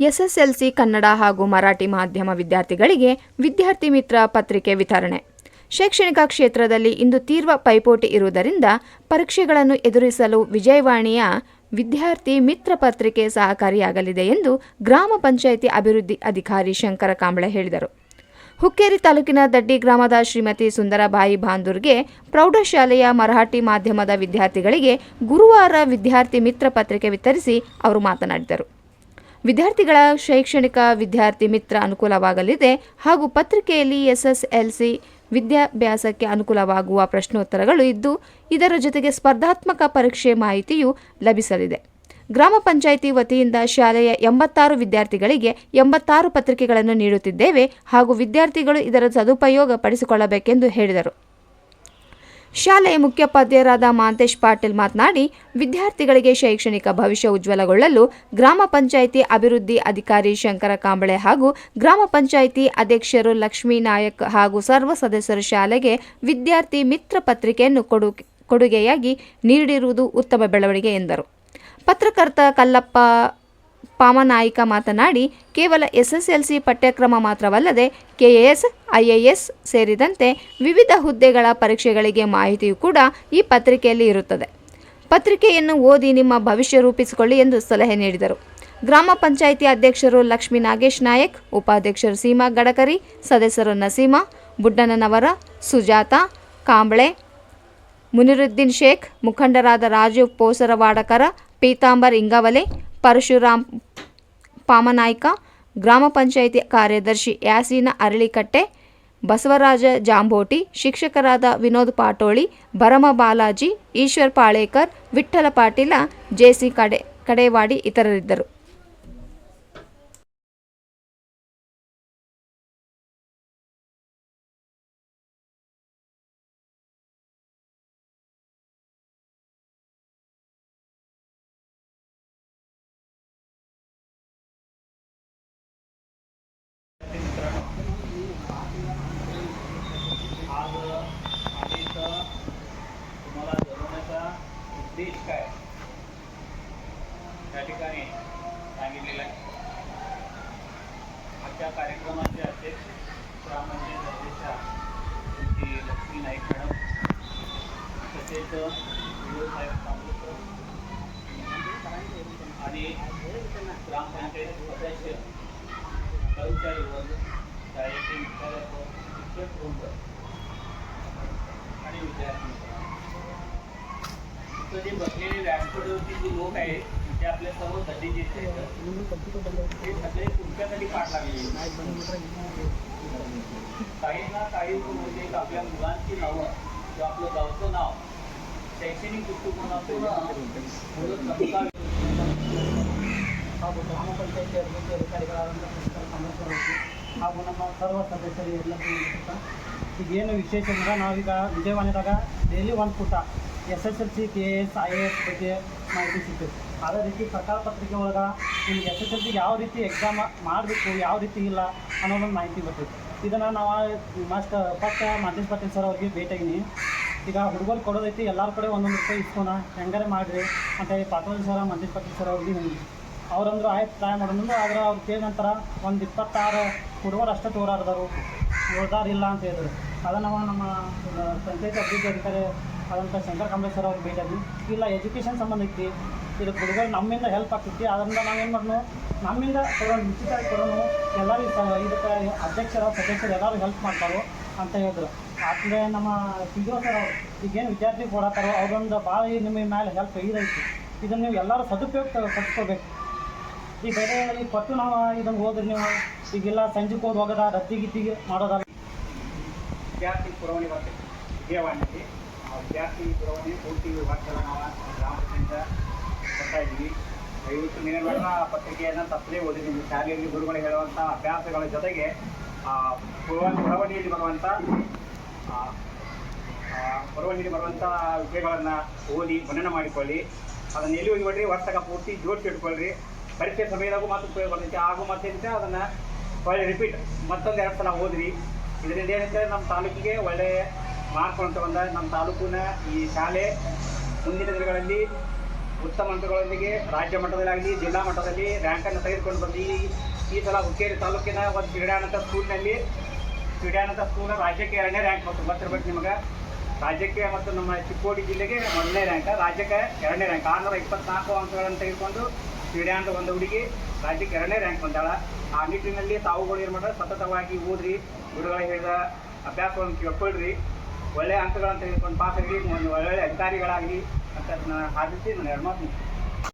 SSLC Kannada ಹಾಗೂ ಮರಾಠಿ ಮಾಧ್ಯಮ ವಿದ್ಯಾರ್ಥಿಗಳಿಗೆ ವಿದ್ಯಾರ್ಥಿ ಮಿತ್ರ ಪತ್ರಿಕೆ ವಿತರಣೆ. ಶೈಕ್ಷಣಿಕ ಕ್ಷೇತ್ರದಲ್ಲಿ ಇಂದು ತೀವ್ರ ಪೈಪೋಟಿ ಇರುವುದರಿಂದ ಪರೀಕ್ಷೆಗಳನ್ನು ಎದುರಿಸಲು ವಿಜಯವಾಣಿಯ ವಿದ್ಯಾರ್ಥಿ ಮಿತ್ರ ಪತ್ರಿಕೆ ಸಹಕಾರಿಯಾಗಲಿದೆ ಎಂದು ಗ್ರಾಮ ಪಂಚಾಯಿತಿ ಅಭಿವೃದ್ಧಿ ಅಧಿಕಾರಿ ಶಂಕರ ಕಾಂಬಳೆ ಹೇಳಿದರು. ಹುಕ್ಕೇರಿ ತಾಲೂಕಿನ ದಡ್ಡಿ ಗ್ರಾಮದ ಶ್ರೀಮತಿ ಸುಂದರಬಾಯಿ ಬಾಂದೂರ್ಗೆ ಪ್ರೌಢಶಾಲೆಯ ಮರಾಠಿ ಮಾಧ್ಯಮದ ವಿದ್ಯಾರ್ಥಿಗಳಿಗೆ ಗುರುವಾರ ವಿದ್ಯಾರ್ಥಿ ಮಿತ್ರ ಪತ್ರಿಕೆ ವಿತರಿಸಿ ಅವರು ಮಾತನಾಡಿದರು. ವಿದ್ಯಾರ್ಥಿಗಳ ಶೈಕ್ಷಣಿಕ ವಿದ್ಯಾರ್ಥಿ ಮಿತ್ರ ಅನುಕೂಲವಾಗಲಿದೆ ಹಾಗೂ ಪತ್ರಿಕೆಯಲ್ಲಿ ಎಸ್ಎಸ್ಎಲ್ಸಿ ವಿದ್ಯಾಭ್ಯಾಸಕ್ಕೆ ಅನುಕೂಲವಾಗುವ ಪ್ರಶ್ನೋತ್ತರಗಳು ಇದ್ದು, ಇದರ ಜೊತೆಗೆ ಸ್ಪರ್ಧಾತ್ಮಕ ಪರೀಕ್ಷೆ ಮಾಹಿತಿಯೂ ಲಭಿಸಲಿದೆ. ಗ್ರಾಮ ಪಂಚಾಯಿತಿ ವತಿಯಿಂದ ಶಾಲೆಯ ಎಂಬತ್ತಾರು ವಿದ್ಯಾರ್ಥಿಗಳಿಗೆ ಎಂಬತ್ತಾರು ಪತ್ರಿಕೆಗಳನ್ನು ನೀಡುತ್ತಿದ್ದೇವೆ ಹಾಗೂ ವಿದ್ಯಾರ್ಥಿಗಳು ಇದರ ಸದುಪಯೋಗ ಪಡಿಸಿಕೊಳ್ಳಬೇಕೆಂದು ಹೇಳಿದರು. ಶಾಲೆಯ ಮುಖ್ಯೋಪಾಧ್ಯಾಯರಾದ ಮಾಂತೇಶ್ ಪಾಟೀಲ್ ಮಾತನಾಡಿ, ವಿದ್ಯಾರ್ಥಿಗಳಿಗೆ ಶೈಕ್ಷಣಿಕ ಭವಿಷ್ಯ ಉಜ್ವಲಗೊಳ್ಳಲು ಗ್ರಾಮ ಪಂಚಾಯಿತಿ ಅಭಿವೃದ್ಧಿ ಅಧಿಕಾರಿ ಶಂಕರ ಕಾಂಬಳೆ ಹಾಗೂ ಗ್ರಾಮ ಪಂಚಾಯಿತಿ ಅಧ್ಯಕ್ಷರು ಲಕ್ಷ್ಮೀ ನಾಯಕ್ ಹಾಗೂ ಸರ್ವ ಸದಸ್ಯರು ಶಾಲೆಗೆ ವಿದ್ಯಾರ್ಥಿ ಮಿತ್ರ ಪತ್ರಿಕೆಯನ್ನು ಕೊಡು, ಕೊಡುಗೆಯಾಗಿ ನೀಡಿರುವುದು ಉತ್ತಮ ಬೆಳವಣಿಗೆ ಎಂದರು. ಪತ್ರಕರ್ತ ಕಲ್ಲಪ್ಪ ಪಾಮನಾಯಿಕ ಮಾತನಾಡಿ, ಕೇವಲ ಎಸ್ಎಸ್ಎಲ್ಸಿ ಪಠ್ಯಕ್ರಮ ಮಾತ್ರವಲ್ಲದೆ ಕೆಎಎಸ್ ಐಎಎಸ್ ಸೇರಿದಂತೆ ವಿವಿಧ ಹುದ್ದೆಗಳ ಪರೀಕ್ಷೆಗಳಿಗೆ ಮಾಹಿತಿಯೂ ಕೂಡ ಈ ಪತ್ರಿಕೆಯಲ್ಲಿ ಇರುತ್ತದೆ. ಪತ್ರಿಕೆಯನ್ನು ಓದಿ ನಿಮ್ಮ ಭವಿಷ್ಯ ರೂಪಿಸಿಕೊಳ್ಳಿ ಎಂದು ಸಲಹೆ ನೀಡಿದರು. ಗ್ರಾಮ ಪಂಚಾಯಿತಿ ಅಧ್ಯಕ್ಷರು ಲಕ್ಷ್ಮೀ ನಾಗೇಶ್ ನಾಯಕ್, ಉಪಾಧ್ಯಕ್ಷರು ಸೀಮಾ ಗಡಕರಿ, ಸದಸ್ಯರು ನಸೀಮಾ, ಬುಡ್ಡನನವರ, ಸುಜಾತ, ಕಾಂಬಳೆ, ಮುನಿರುದ್ದೀನ್ ಶೇಖ್, ಮುಖಂಡರಾದ ರಾಜೀವ್ ಪೋಸರವಾಡಕರ, ಪೀತಾಂಬರ್ ಇಂಗವಲೆ ಪರಶುರಾಮ್ ಪಾಮನಾಯ್ಕ, ಗ್ರಾಮ ಪಂಚಾಯಿತಿ ಕಾರ್ಯದರ್ಶಿ ಯಾಸೀನ ಅರಳಿಕಟ್ಟೆ, ಬಸವರಾಜ ಜಾಂಬೋಟಿ, ಶಿಕ್ಷಕರಾದ ವಿನೋದ್ ಪಾಟೋಳಿ, ಭರಮ ಬಾಲಾಜಿ, ಈಶ್ವರ್ ಪಾಳೇಕರ್, ವಿಠ್ಠಲ ಪಾಟೀಲ ಜೆಸಿ ಕಡೆ, ಕಡೇವಾಡಿ ಇತರರಿದ್ದರು. उद्देश काय? त्या ठिकाणी सांगितलेला आहे. आजच्या कार्यक्रमाचे अध्यक्ष ग्रामपंचायत अध्यक्षा श्री लक्ष्मी नाईक मॅडम तसेच साहेब तांबूळकर आणि ग्रामपंचायत सदस्य कर्मचारी वर्ग शाळेचे मुख्याध्यापक शिक्षक वृंद आणि विद्यार्थी जे बसलेले व्यासपीठावरती जे लोक आहेत ते आपल्या सर्व गरजेचे ते सगळे तुमच्यासाठी पाठ लागले. काही ना काही म्हणजे आपल्या मुलांची नावं किंवा आपलं गावचं नाव शैक्षणिक दृष्टिकोनातून हा गुन्हा सर्व सदस्यांनी घेतला ಹಾಗೂ ಏನು ವಿಶೇಷ ಅಂದ್ರೆ ನಾವೀಗ ವಿಜಯವಾಣಿದಾಗ ಡೈಲಿ ಒಂದು ಪುಟ S S L C K S I A S ಬಗ್ಗೆ ಮಾಹಿತಿ ಸಿಗ್ತದೆ. ಅದೇ ರೀತಿ ಸರ್ಕಾರ ಪತ್ರಿಕೆ ಒಳಗೆ ನಿಮ್ಗೆ ಎಸ್ ಎಸ್ ಎಲ್ ಸಿ ಯಾವ ರೀತಿ ಎಕ್ಸಾಮ್ ಮಾಡಬೇಕು, ಯಾವ ರೀತಿ ಇಲ್ಲ ಅನ್ನೋದೊಂದು ಮಾಹಿತಿ ಬರ್ತೈತೆ ಇದನ್ನು ನಾವು must first Madesh Patil sir ಅವ್ರಿಗೆ ಭೇಟಿಯಾಗಿನಿ. ಈಗ ಹುಡುಗರು ಕೊಡೋದೈತಿ, ಎಲ್ಲರ ಕಡೆ ಒಂದೊಂದು ರೂಪಾಯಿ ಇಸ್ಕೊಣ ಹೆಂಗಾರೆ ಮಾಡಿರಿ ಅಂತ ಹೇಳಿ ಪಾಟೋಲ್ ಸರ ಮಂಜೇಶ್ ಪಾಟೀಲ್ ಸರ್ ಅವ್ರಿಗೆ ಹೇಳಿ ಅವ್ರಂದ್ರು ಆಯ್ತು ಟ್ರೈ ಮಾಡೋಣ ಆದ್ರೆ ಅವ್ರು ಕೇಳಿದ ನಂತರ ಒಂದು ಇಪ್ಪತ್ತಾರು ಹುಡುಗರು ಅಷ್ಟೇ ತೋರಾರ್ದರು ಇಲ್ಲ ಅಂತ ಹೇಳಿದ್ರು. ಅದನ್ನು ನಾವು ನಮ್ಮ ಪಂಚಾಯತ್ ಅಭಿವೃದ್ಧಿ ಅಧಿಕಾರಿ ಆದಂಥ ಶಂಕರ್ ಕಂಬೇಶ್ವರ ಅವ್ರಿಗೆ ಭೇಟಿಯಾಗಿ ಇಲ್ಲ ಎಜುಕೇಷನ್ ಸಂಬಂಧ ಐತಿ. ಇದಕ್ಕೆ ಹುಡುಗರು ನಮ್ಮಿಂದ ಹೆಲ್ಪ್ ಆಗ್ತೈತಿ. ಅದರಿಂದ ನಾವೇನು ಮಾಡೋಣ ನಮ್ಮಿಂದ ಕೊಡೋಣ ಉಚಿತವಾಗಿ ಕೊಡೋಣ ಎಲ್ಲರಿಗೂ ಇದಕ್ಕೆ ಅಧ್ಯಕ್ಷರ, ಸದಸ್ಯರು ಎಲ್ಲರೂ ಹೆಲ್ಪ್ ಮಾಡ್ತಾರೋ ಅಂತ ಹೇಳಿದ್ರು. ಆದರೆ ನಮ್ಮ ಡಿ ಸರ್ ಈಗೇನು ವಿದ್ಯಾರ್ಥಿ ಕೊಡತ್ತಾರೋ ಅವ್ರೊಂದು ಭಾಳ ನಿಮ್ಮ ಮೇಲೆ ಹೆಲ್ಪ್ ಇದೈತಿ ಇದನ್ನು ನೀವು ಎಲ್ಲರೂ ಸದುಪಯೋಗ ಪಡಿಸ್ಕೋಬೇಕು ಈ ಬೇರೆ ಈ ಕೊಟ್ಟು ನಾವು ಇದನ್ನು ಹೋದ್ರೆ ನೀವು ಈಗೆಲ್ಲ ಸಂಜೆ ಹೋದ್ ಹೋಗೋದ, ರತ್ತಿ ಗಿತ್ತಿಗೆ ಮಾಡೋದಲ್ಲ. ವಿದ್ಯಾರ್ಥಿ ಪುರವಣಿ ಬರ್ತದೆ ವಿಜಯವಾಣಿಗೆ ಆ ವಿದ್ಯಾರ್ಥಿ ಪುರವಣಿ ಪೂರ್ತಿ ವಿಭಾಗದಲ್ಲಿ ನಾವು ಗ್ರಾಮದಿಂದ ಕೊಡ್ತಾ ಇದ್ದೀವಿ. ದಯವಿಟ್ಟು ಆ ಪತ್ರಿಕೆಯನ್ನು ತಪ್ಪದೇ ಓದಿದ್ದೀವಿ ಶಾಲೆಯಲ್ಲಿ ಗುರುಗಳು ಹೇಳುವಂಥ ಅಭ್ಯಾಸಗಳ ಜೊತೆಗೆ ಪುರವಣಿಯಲ್ಲಿ ಬರುವಂಥ ಪುರವಣಿಯಲ್ಲಿ ಬರುವಂಥ ವಿಷಯಗಳನ್ನು ಓದಿ ಮನನ ಮಾಡಿಕೊಳ್ಳಿ. ಅದನ್ನು ಎಲ್ಲಿ ಹೋಗಿ ಬಿಡ್ರಿ ವರ್ಷಕ ಪೂರ್ತಿ ಜೋಡಿಸಿ ಇಟ್ಕೊಳ್ರಿ. ಪರೀಕ್ಷೆ ಸಮಯದಾಗೂ ಮಾತ್ರ ಉಪಯೋಗ ಬರ್ತೈತೆ ಹಾಗೂ ಮತ್ತೆ ಅದನ್ನು ಒಳ್ಳೆ ರಿಪೀಟ್ ಮತ್ತೊಂದು ಎರಡು ಸಲ ಓದ್ರಿ. ಇದರಿಂದ ಏನಂತ ನಮ್ಮ ತಾಲೂಕಿಗೆ ಒಳ್ಳೆ ಮಾರ್ಕ್ ಅಂತ. ಬಂದ ನಮ್ಮ ತಾಲೂಕಿನ ಈ ಶಾಲೆ ಮುಂದಿನ ದಿನಗಳಲ್ಲಿ ಉತ್ತಮ ಅಂಕಗಳೊಂದಿಗೆ ರಾಜ್ಯ ಮಟ್ಟದಲ್ಲಾಗಲಿ, ಜಿಲ್ಲಾ ಮಟ್ಟದಲ್ಲಿ ರ್ಯಾಂಕನ್ನು ತೆಗೆದುಕೊಂಡು ಬಂದು ಈ ಈ ಸಲ ಹುಕ್ಕೇರಿ ತಾಲೂಕಿನ ಒಂದು ಕ್ರೀಡಾನಂತ ಸ್ಕೂಲ್ನಲ್ಲಿ ಕ್ರೀಡಾನಂತ ಸ್ಕೂಲ್ ರಾಜ್ಯಕ್ಕೆ ಎರಡನೇ ರ್ಯಾಂಕ್ ಮತ್ತು ಗೊತ್ತಿರ್ಬೇಕು ನಿಮಗೆ. ರಾಜ್ಯಕ್ಕೆ ಮತ್ತು ನಮ್ಮ ಚಿಕ್ಕೋಡಿ ಜಿಲ್ಲೆಗೆ ಮೊದಲನೇ ರ್ಯಾಂಕ್ ರಾಜ್ಯಕ್ಕೆ ಎರಡನೇ ರ್ಯಾಂಕ್ ಆರುನೂರ ಇಪ್ಪತ್ನಾಲ್ಕು ಅಂಕಗಳನ್ನು ತೆಗೆದುಕೊಂಡು ಕ್ರೀಡಾಂತ ಒಂದು ಹುಡುಗಿ, ರಾಜ್ಯಕ್ಕೆ ಎರಡನೇ ರ್ಯಾಂಕ್ ಬಂದಾಳ ಆ ನಿಟ್ಟಿನಲ್ಲಿ ತಾವುಗಳು ಏನು ಮಾಡ್ರ ಸತತವಾಗಿ ಓದ್ರಿ, ಗುರುಗಳ ಹೇಳಿದ ಅಭ್ಯಾಸವನ್ನು ಕೇಳ್ಕೊಳ್ರಿ ಒಳ್ಳೆಯ ಅಂಕಗಳನ್ನು ತೆಗೆದುಕೊಂಡು ಪಾಸ್ ಆಗಿ ಒಂದು ಒಳ್ಳೆಯ ಅಧಿಕಾರಿಗಳಾಗಲಿ ಅಂತ ಹಾದಿಸಿ ನಾನು ಎರಡು ಮಾತು.